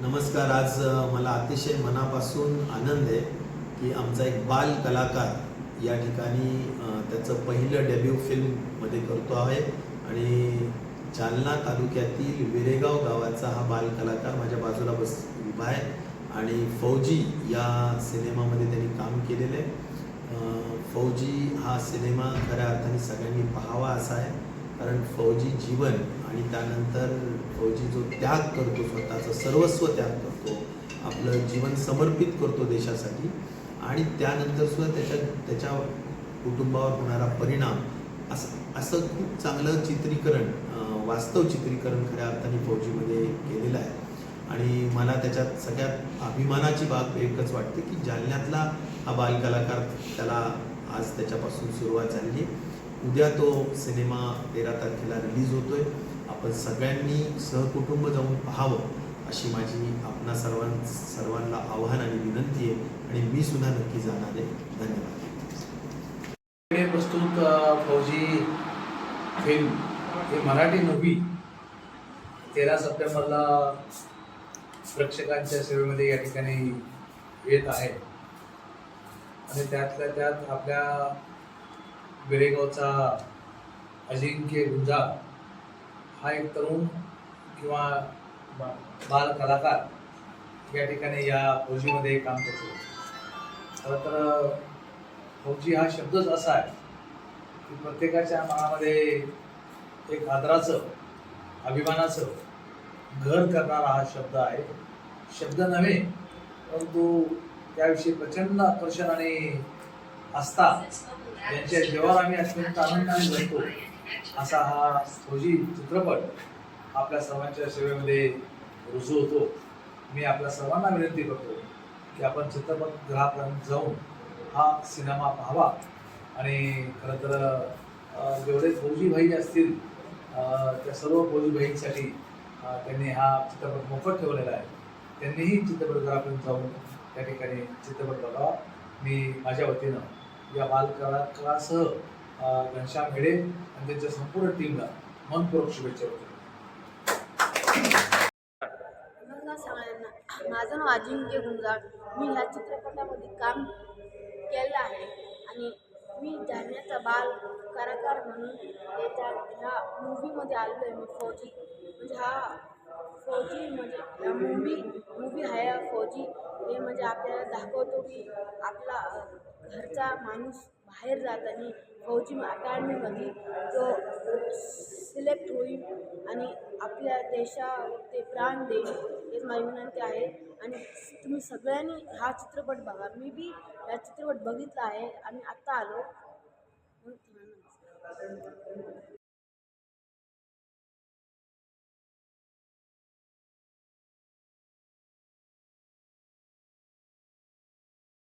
नमस्कार आज मला अतिशय मनापासून आनंद आहे की आमचा एक बाल कलाकार या ठिकाणी त्याचं पहिलं डेब्यू फिल्ममध्ये करतो आहे आणि जालना तालुक्यातील विरेगाव गावाचा हा बाल कलाकार माझ्या बाजूला बस उभा आहे आणि फौजी या सिनेमामध्ये त्यांनी काम केलेलं आहे. फौजी हा सिनेमा खऱ्या अर्थाने सगळ्यांनी पाहावा असा आहे. कारण फौजी जीवन आणि त्यानंतर फौजी जो त्याग करतो स्वतःचं सर्वस्व त्याग करतो आपलं जीवन समर्पित करतो देशासाठी. आणि त्यानंतर सुद्धा त्याच्या त्याच्या कुटुंबावर होणारा परिणाम असं असं खूप चांगलं चित्रीकरण वास्तव चित्रीकरण खऱ्या अर्थाने फौजीमध्ये केलेलं आहे. आणि मला त्याच्यात सगळ्यात अभिमानाची बाब एकच वाटते की जालन्यातला हा बालकलाकार त्याला आज त्याच्यापासून सुरुवात झालेली आहे. उद्या तो सिनेमा तेरा तारखेला रिलीज होतोय. आपण सगळ्यांनी सहकुटुंब जाऊन पाहावं अशी माझी आपणा सर्वां सर्वांना आव्हान आणि विनंती आहे. आणि मी सुद्धा नक्की जाणार आहे. धन्यवाद. प्रस्तुत फौजी फिल्म हे मराठी मूवी तेरा सप्टेंबरला प्रेक्षकांच्या सेवेमध्ये या ठिकाणी येत आहे. आणि त्यातल्या त्यात आपल्या बेरेगावचा अजिंक्य गुंजा हा एक तरुण किंवा बा- बाल कलाकार या ठिकाणी या फौजीमध्ये काम करतो. खरं तर फौजी हा शब्दच असा आहे की प्रत्येकाच्या मनामध्ये एक आदराचं अभिमानाचं घर करणारा हा शब्द आहे. शब्द नव्हे परंतु त्याविषयी प्रचंड आकर्षण आणि असतात यांच्या जेव्हा आम्ही अत्यंत आनंदाने जगतो असा हा फौजी चित्रपट आपल्या सर्वांच्या सेवेमध्ये रुजू होतो. मी आपल्या सर्वांना विनंती करतो की आपण चित्रपटगृहापर्यंत जाऊन हा सिनेमा पाहावा. आणि खरं तर जेवढे फौजी भाई असतील त्या सर्व फौजी भाईंसाठी त्यांनी हा चित्रपट मोफत ठेवलेला आहे. त्यांनीही चित्रपटगृहापर्यंत जाऊन त्या ठिकाणी चित्रपट बघावा. मी माझ्या वतीनं या बालकलाकारासह घनश्याम हेडे आणि त्यांच्या संपूर्ण टीमला मनपूर्वक शुभेच्छा देतो. सगळ्यांना. माझं नाव अजिंक्य गुंजाळ. मी ह्या चित्रपटामध्ये काम केलं आहे आणि मी जाण्याचा बाल कलाकार म्हणून त्याच्या ह्या मूवीमध्ये आलेलो आहे मी फौजी. म्हणजे हा फौजी म्हणजे मूवी मूवी आहे फौजी. हे म्हणजे आपल्याला दाखवतो की आपला घरचा माणूस बाहेर जाताना फौजी अकॅडमीमध्ये तो सिलेक्ट होईल आणि आपल्या देशा ते प्राण देईल हेच माझी विनंती आहे. आणि तुम्ही सगळ्यांनी हा चित्रपट बघा. मी बी हा चित्रपट बघितला आहे आणि आत्ता आलो.